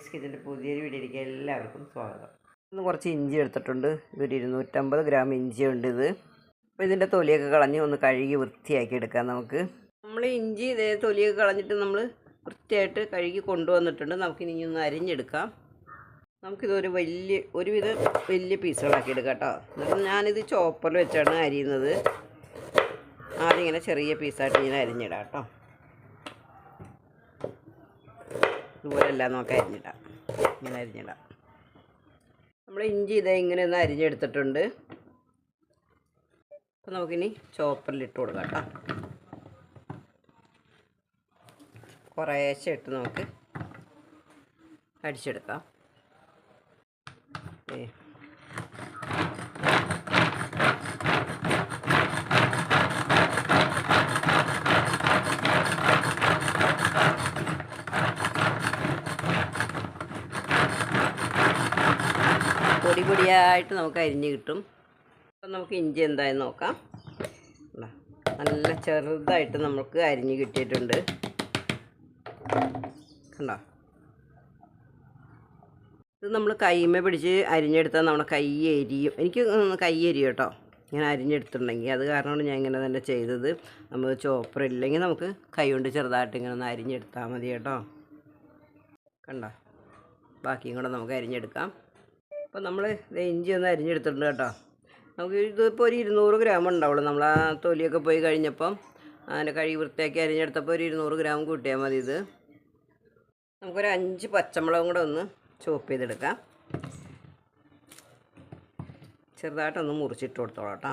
ഷമീസ് കിച്ചന്റെ പുതിയൊരു വീഡിയോയിലേക്ക് എല്ലാവർക്കും സ്വാഗതം. ഇന്ന് കുറച്ച് ഇഞ്ചി എടുത്തിട്ടുണ്ട്. ഇതൊരു ഇരുന്നൂറ്റമ്പത് ഗ്രാം ഇഞ്ചി ഉണ്ട് ഇത്. അപ്പോൾ ഇതിന്റെ തൊലിയൊക്കെ കളഞ്ഞ് ഒന്ന് കഴുകി വൃത്തിയാക്കി എടുക്കാം നമുക്ക്. നമ്മൾ ഇഞ്ചി ഇതേ തൊലിയൊക്കെ കളഞ്ഞിട്ട് നമ്മൾ വൃത്തിയായിട്ട് കഴുകി കൊണ്ടുവന്നിട്ടുണ്ട്. നമുക്ക് ഇനി ഒന്ന് അരിഞ്ഞെടുക്കാം. നമുക്കിതൊരു വലിയ ഒരുവിധം വലിയ പീസുകളാക്കി എടുക്കാം കേട്ടോ. എന്നിട്ട് ഞാനിത് ചോപ്പറിൽ വെച്ചാണ് അരിയുന്നത്. ആദ്യം ഇങ്ങനെ ചെറിയ പീസായിട്ട് ഇങ്ങനെ അരിഞ്ഞിടാം കേട്ടോ. ഇതുപോലെ നമുക്ക് അരിഞ്ഞിടാം. ഇങ്ങനെ അരിഞ്ഞിടാം. നമ്മൾ ഇഞ്ചി ഇതേ ഇങ്ങനെ ഒന്ന് അരിഞ്ഞെടുത്തിട്ടുണ്ട്. അപ്പം നമുക്കിനി ചോപ്പറിലിട്ട് കൊടുക്കാം കേട്ടോ. കുറേശ്ശെ ഇട്ട് നമുക്ക് അടിച്ചെടുക്കാം ഏ പൊടി പൊടിയായിട്ട് നമുക്ക് അരിഞ്ഞ് കിട്ടും. അപ്പം നമുക്ക് ഇഞ്ചി എന്തായാലും നോക്കാം. നല്ല ചെറുതായിട്ട് നമുക്ക് അരിഞ്ഞ് കിട്ടിയിട്ടുണ്ട്. കണ്ടോ? ഇത് നമ്മൾ കൈമ പിടിച്ച് അരിഞ്ഞെടുത്താൽ നമ്മുടെ കൈ എരിയും. എനിക്ക് കൈ എരിയും കേട്ടോ. ഇങ്ങനെ അരിഞ്ഞെടുത്തിട്ടുണ്ടെങ്കിൽ അത് കാരണമാണ് ഞാൻ ഇങ്ങനെ തന്നെ ചെയ്തത്. നമ്മൾ ചോപ്പർ ഇല്ലെങ്കിൽ നമുക്ക് കൈ കൊണ്ട് ചെറുതായിട്ട് ഇങ്ങനെ ഒന്ന് അരിഞ്ഞെടുത്താൽ മതി കേട്ടോ. കണ്ടോ? ബാക്കിയും കൂടെ നമുക്ക് അരിഞ്ഞെടുക്കാം. അപ്പോൾ നമ്മൾ ഇഞ്ചി ഒന്ന് അരിഞ്ഞെടുത്തിട്ടുണ്ട് കേട്ടോ. നമുക്ക് ഇതിപ്പോൾ ഒരു ഇരുന്നൂറ് ഗ്രാം ഉണ്ടാവുള്ളൂ. നമ്മൾ ആ തൊലിയൊക്കെ പോയി കഴിഞ്ഞപ്പം അതിന്റെ കഴി വൃത്തിയാക്കി അരിഞ്ഞെടുത്തപ്പോൾ ഒരു ഇരുന്നൂറ് ഗ്രാം കൂട്ടിയാൽ മതി ഇത്. നമുക്കൊരു അഞ്ച് പച്ചമുളകും കൂടെ ഒന്ന് ചോപ്പ് ചെയ്തെടുക്കാം. ചെറുതായിട്ടൊന്ന് മുറിച്ചിട്ട് കൊടുത്തോളാം കേട്ടോ.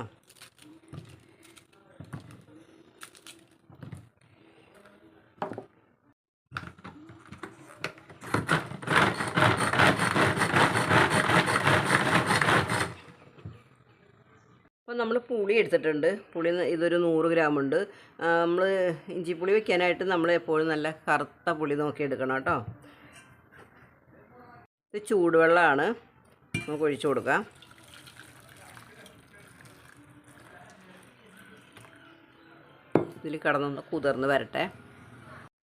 നമ്മൾ പുളി എടുത്തിട്ടുണ്ട്. പുളി ഇതൊരു നൂറ് ഗ്രാം ഉണ്ട്. നമ്മൾ ഇഞ്ചിപ്പുളി വെക്കാനായിട്ട് നമ്മൾ എപ്പോഴും നല്ല കറുത്ത പുളി നോക്കി എടുക്കണം കേട്ടോ. ഇത് ചൂടുവെള്ളമാണ്. നമുക്ക് ഒഴിച്ചു കൊടുക്കാം. ഇതിൽ കടന്നൊന്ന് കുതിർന്ന് വരട്ടെ.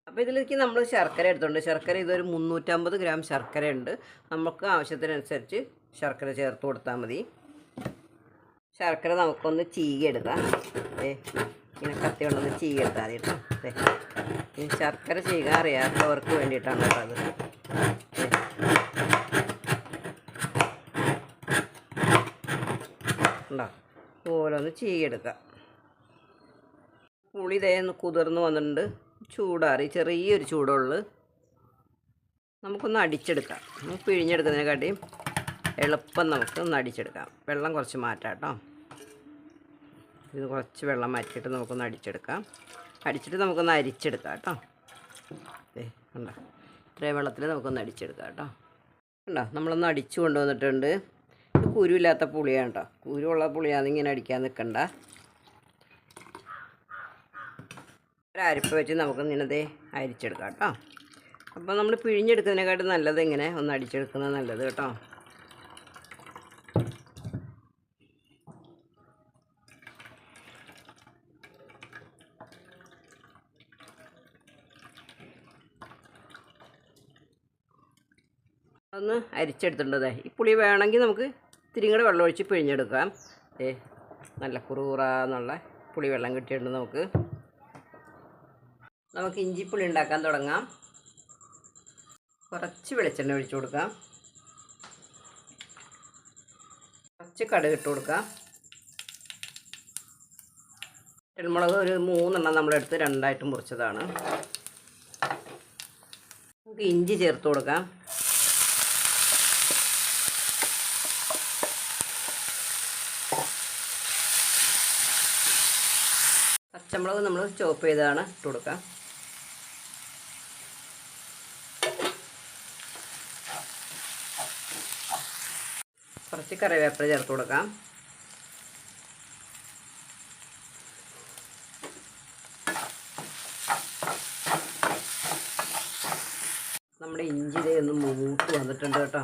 അപ്പോൾ ഇതിലേക്ക് നമ്മൾ ശർക്കര എടുത്തുണ്ട് ശർക്കര ഇതൊരു മുന്നൂറ്റമ്പത് ഗ്രാം ശർക്കര ഉണ്ട് നമുക്ക് ആവശ്യത്തിനനുസരിച്ച് ശർക്കര ചേർത്ത് കൊടുത്താൽ മതി. ശർക്കര നമുക്കൊന്ന് ചീകിയെടുക്കാം. ഇങ്ങനെ കത്തി കൊണ്ടൊന്ന് ചീകിയെടുത്താൽ മതി കേട്ടോ. ശർക്കര ചീകാൻ അറിയാത്തവർക്ക് വേണ്ടിയിട്ടാണ് കേട്ടോ അത്. ഉണ്ടോ അതുപോലെ ഒന്ന് ചീകിയെടുക്കാം. പുളി ഇതേ ഒന്ന് കുതിർന്ന് വന്നിട്ടുണ്ട്. ചൂടാറി ചെറിയൊരു ചൂടുള്ളു. നമുക്കൊന്ന് അടിച്ചെടുക്കാം. പിഴിഞ്ഞെടുക്കുന്നതിനെക്കാട്ടിയും എളുപ്പം നമുക്ക് ഒന്ന് അടിച്ചെടുക്കാം. വെള്ളം കുറച്ച് മാറ്റാം കേട്ടോ. ഇത് കുറച്ച് വെള്ളം മാറ്റിയിട്ട് നമുക്കൊന്ന് അടിച്ചെടുക്കാം. അടിച്ചിട്ട് നമുക്കൊന്ന് അരിച്ചെടുക്കാം കേട്ടോ. ഉണ്ടോ കണ്ടോ? ഇത്രയും വെള്ളത്തിൽ നമുക്കൊന്ന് അടിച്ചെടുക്കാം കേട്ടോ. കണ്ടോ? നമ്മളൊന്ന് അടിച്ചു കൊണ്ടുവന്നിട്ടുണ്ട്. ഇത് കുരുവില്ലാത്ത പുളിയാണ് കേട്ടോ. കുരുവുള്ള പുളിയാണ് ഇങ്ങനെ അടിക്കാൻ നിൽക്കണ്ട. ഒരു വെച്ച് നമുക്ക് ദേ അരിച്ചെടുക്കാം കേട്ടോ. അപ്പോൾ നമ്മൾ പിഴിഞ്ഞെടുക്കുന്നതിനെക്കാട്ടും നല്ലത് ഇങ്ങനെ ഒന്ന് അടിച്ചെടുക്കുന്നത് നല്ലത് കേട്ടോ. ഒന്ന് അരിച്ചെടുത്തിട്ടുണ്ടതേ ഈ പുളി വേണമെങ്കിൽ നമുക്ക് ഇത്തിരി കൂടെ വെള്ളം ഒഴിച്ച് പിഴിഞ്ഞെടുക്കാം. ഏ നല്ല കുറുകുറാന്നുള്ള പുളി വെള്ളം കിട്ടിയിട്ടുണ്ട് നമുക്ക്. നമുക്ക് ഇഞ്ചിപ്പുളി ഉണ്ടാക്കാൻ തുടങ്ങാം. കുറച്ച് വെളിച്ചെണ്ണ ഒഴിച്ചു കൊടുക്കാം. കുറച്ച് കടുക് ഇട്ട് കൊടുക്കാം. മുളക് ഒരു മൂന്നെണ്ണം നമ്മളെടുത്ത് രണ്ടായിട്ട് മുറിച്ചതാണ്. നമുക്ക് ഇഞ്ചി ചേർത്ത് കൊടുക്കാം. പച്ചമുളക് നമ്മൾ ചോപ്പ് ചെയ്താണ് ഇട്ട് കൊടുക്കാം കുറച്ച് കറിവേപ്പില ചേർത്ത് കൊടുക്കാം. നമ്മുടെ ഇഞ്ചി ഒന്ന് മൂത്ത് വന്നിട്ടുണ്ട് കേട്ടോ.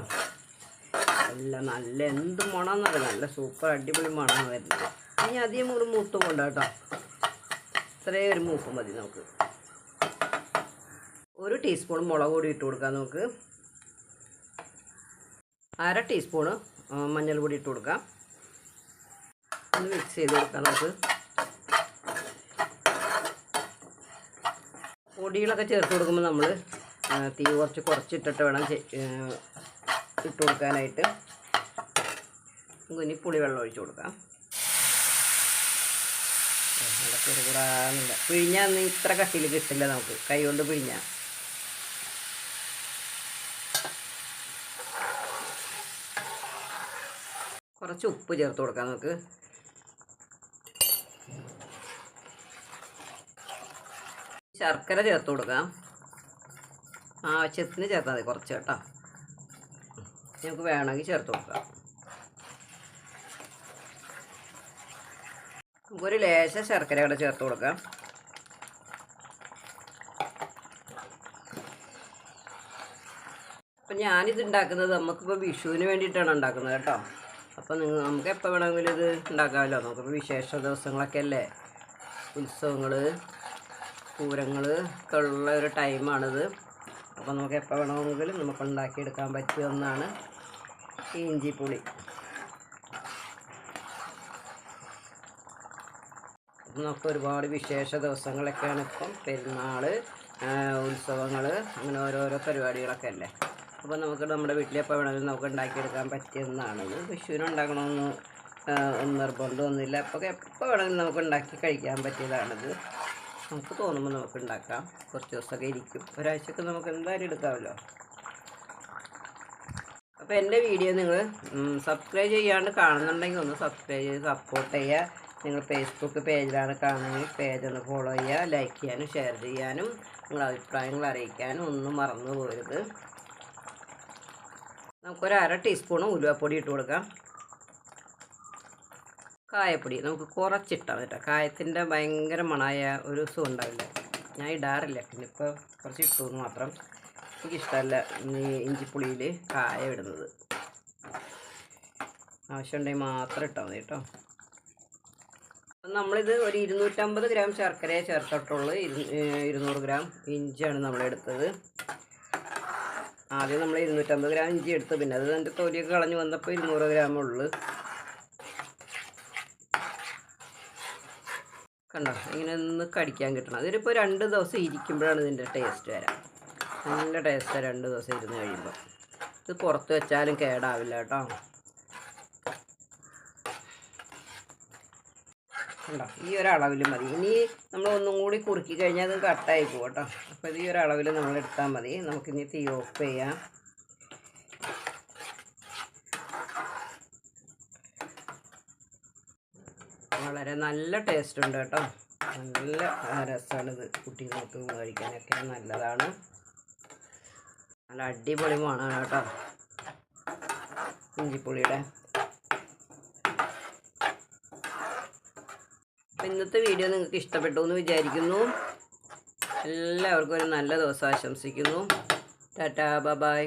എല്ലാം നല്ല എന്ത് മണമെന്നറിയാം നല്ല സൂപ്പർ അടിപൊളി മണമാണ് വരുന്നത്. ഇനി അധികം കൂടി മൂത്തും കൊണ്ട് ഇത്രയും ഒരു മൂപ്പ് മതി നമുക്ക്. ഒരു ടീസ്പൂൺ മുളക് പൊടി ഇട്ട് കൊടുക്കാം നമുക്ക്. അര ടീസ്പൂണ് മഞ്ഞൾ മഞ്ഞൾപ്പൊടി ഇട്ട് കൊടുക്കാം. ഒന്ന് മിക്സ് ചെയ്ത് കൊടുക്കാം നമുക്ക്. പൊടികളൊക്കെ ചേർത്ത് കൊടുക്കുമ്പോൾ നമ്മൾ തീ കുറച്ച് കുറച്ചിട്ടിട്ട് വേണം ഇട്ട് കൊടുക്കാനായിട്ട്. ഇനി പുളിവെള്ളം ഒഴിച്ച് കൊടുക്കാം. നല്ല ചെറുകൂടാന്നില്ല പിഴിഞ്ഞാൽ ഇത്ര കട്ടിയിൽ കിട്ടില്ല നമുക്ക്. കൈ കൊണ്ട് പിഴിഞ്ഞാൽ കുറച്ച് ഉപ്പ് ചേർത്ത് കൊടുക്കാം നമുക്ക്. ശർക്കര ചേർത്ത് കൊടുക്കാം. ആവശ്യത്തിന് ചേർത്താൽ മതി കുറച്ച് കേട്ടോ. നമുക്ക് വേണമെങ്കിൽ ചേർത്ത് കൊടുക്കാം. നമുക്കൊരു ലേശ ശർക്കര കൂടെ ചേർത്ത് കൊടുക്കാം. അപ്പം ഞാനിത് ഉണ്ടാക്കുന്നത് നമുക്കിപ്പോൾ വിഷുവിന് വേണ്ടിയിട്ടാണ് ഉണ്ടാക്കുന്നത് കേട്ടോ. അപ്പോൾ നിങ്ങൾ നമുക്ക് എപ്പോൾ വേണമെങ്കിലും ഇത് ഉണ്ടാക്കാമല്ലോ. നമുക്കിപ്പോൾ വിശേഷ ദിവസങ്ങളൊക്കെ അല്ലേ? ഉത്സവങ്ങൾ പൂരങ്ങൾ ഒക്കെ ഉള്ള ഒരു ടൈമാണിത്. അപ്പോൾ നമുക്ക് എപ്പോൾ വേണമെങ്കിലും നമുക്ക് ഉണ്ടാക്കിയെടുക്കാൻ പറ്റിയ ഒന്നാണ് ഇഞ്ചിപ്പുളി. നമുക്ക് ഒരുപാട് വിശേഷ ദിവസങ്ങളൊക്കെയാണ് ഇപ്പം പെരുന്നാൾ ഉത്സവങ്ങൾ അങ്ങനെ ഓരോരോ പരിപാടികളൊക്കെ അല്ലേ? അപ്പോൾ നമുക്ക് നമ്മുടെ വീട്ടിൽ എപ്പോൾ വേണമെങ്കിലും നമുക്ക് ഉണ്ടാക്കിയെടുക്കാൻ പറ്റിയെന്നാണിത് വിഷുവിന് ഉണ്ടാക്കണമെന്ന് നിർബന്ധമൊന്നുമില്ല. അപ്പോൾ എപ്പോൾ വേണമെങ്കിലും നമുക്ക് ഉണ്ടാക്കി കഴിക്കാൻ പറ്റിയതാണിത്. നമുക്ക് തോന്നുമ്പോൾ നമുക്ക് ഉണ്ടാക്കാം. കുറച്ച് ദിവസമൊക്കെ ഇരിക്കും. ഒരാഴ്ചക്ക് നമുക്ക് എന്തായാലും എടുക്കാമല്ലോ. അപ്പോൾ എന്റെ വീഡിയോ നിങ്ങൾ സബ്സ്ക്രൈബ് ചെയ്യാണ്ട് കാണുന്നുണ്ടെങ്കിൽ ഒന്ന് സബ്സ്ക്രൈബ് ചെയ്ത് സപ്പോർട്ട് ചെയ്യുക. നിങ്ങൾ ഫേസ്ബുക്ക് പേജിലാണ് കാണുന്നത്. പേജ് ഒന്ന് ഫോളോ ചെയ്യുക ലൈക്ക് ചെയ്യാനും ഷെയർ ചെയ്യാനും നിങ്ങളുടെ അഭിപ്രായങ്ങൾ അറിയിക്കാനും ഒന്നും മറന്നു പോരുത്. നമുക്കൊരു അര ടീസ്പൂൺ ഉലുവപ്പൊടി ഇട്ട് കൊടുക്കാം. കായപ്പൊടി നമുക്ക് കുറച്ചിട്ടാൽ കേട്ടോ. കായത്തിന്റെ ഭയങ്കര മണമായ ഒരു സുഖം ഉണ്ടാവില്ല. ഞാൻ ഇടാറില്ല പിന്നെ ഇപ്പോൾ കുറച്ച് ഇട്ടു എന്ന് മാത്രം. എനിക്കിഷ്ടമല്ല ഈ ഇഞ്ചിപ്പുളിയിൽ കായ ഇടുന്നത്. ആവശ്യമുണ്ടെങ്കിൽ മാത്രം ഇട്ടാൽ മതി കേട്ടോ. നമ്മളിത് ഒരു ഇരുന്നൂറ്റമ്പത് ഗ്രാം ശർക്കരയെ ചേർത്തിട്ടുള്ളൂ. ഇരുന്നൂറ് ഗ്രാം ഇഞ്ചിയാണ് നമ്മളെടുത്തത്. ആദ്യം നമ്മൾ ഇരുന്നൂറ്റമ്പത് ഗ്രാം ഇഞ്ചി എടുത്തു. പിന്നെ അത് എന്റെ തൊലിയൊക്കെ കളഞ്ഞ് വന്നപ്പോൾ ഇരുന്നൂറ് ഗ്രാം ഉള്ളു. കണ്ടോ? ഇങ്ങനെ ഒന്ന് കടിക്കാൻ കിട്ടണം. അതിനിപ്പോൾ രണ്ട് ദിവസം ഇരിക്കുമ്പോഴാണ് ഇതിന്റെ ടേസ്റ്റ് വരാം. നല്ല ടേസ്റ്റാണ് രണ്ട് ദിവസം ഇരുന്ന് കഴിയുമ്പോൾ. ഇത് പുറത്ത് വെച്ചാലും കേടാവില്ല കേട്ടോ. കണ്ടോ? ഈ ഒരളവിൽ മതി. ഇനി നമ്മൾ ഒന്നും കൂടി കുറുക്കി കഴിഞ്ഞാൽ അത് കട്ടായി പോകും കേട്ടോ. അപ്പോൾ ഇത് ഈ ഒരളവിൽ നമ്മൾ എടുത്താൽ മതി. നമുക്കിനി തീ ഓഫ് ചെയ്യാം. വളരെ നല്ല ടേസ്റ്റ് ഉണ്ട് കേട്ടോ. നല്ല രസമാണിത് കുട്ടികൾക്ക് കഴിക്കാനൊക്കെ. നല്ലതാണ്. നല്ല അടിപൊളി മണമാണ് കേട്ടോ. ഇഞ്ചിപ്പുളിയുടെ. അപ്പം ഇന്നത്തെ വീഡിയോ നിങ്ങൾക്ക് ഇഷ്ടപ്പെട്ടു എന്ന് വിചാരിക്കുന്നു. എല്ലാവർക്കും ഒരു നല്ല ദിവസം ആശംസിക്കുന്നു. ടാറ്റാ ബ ബായ്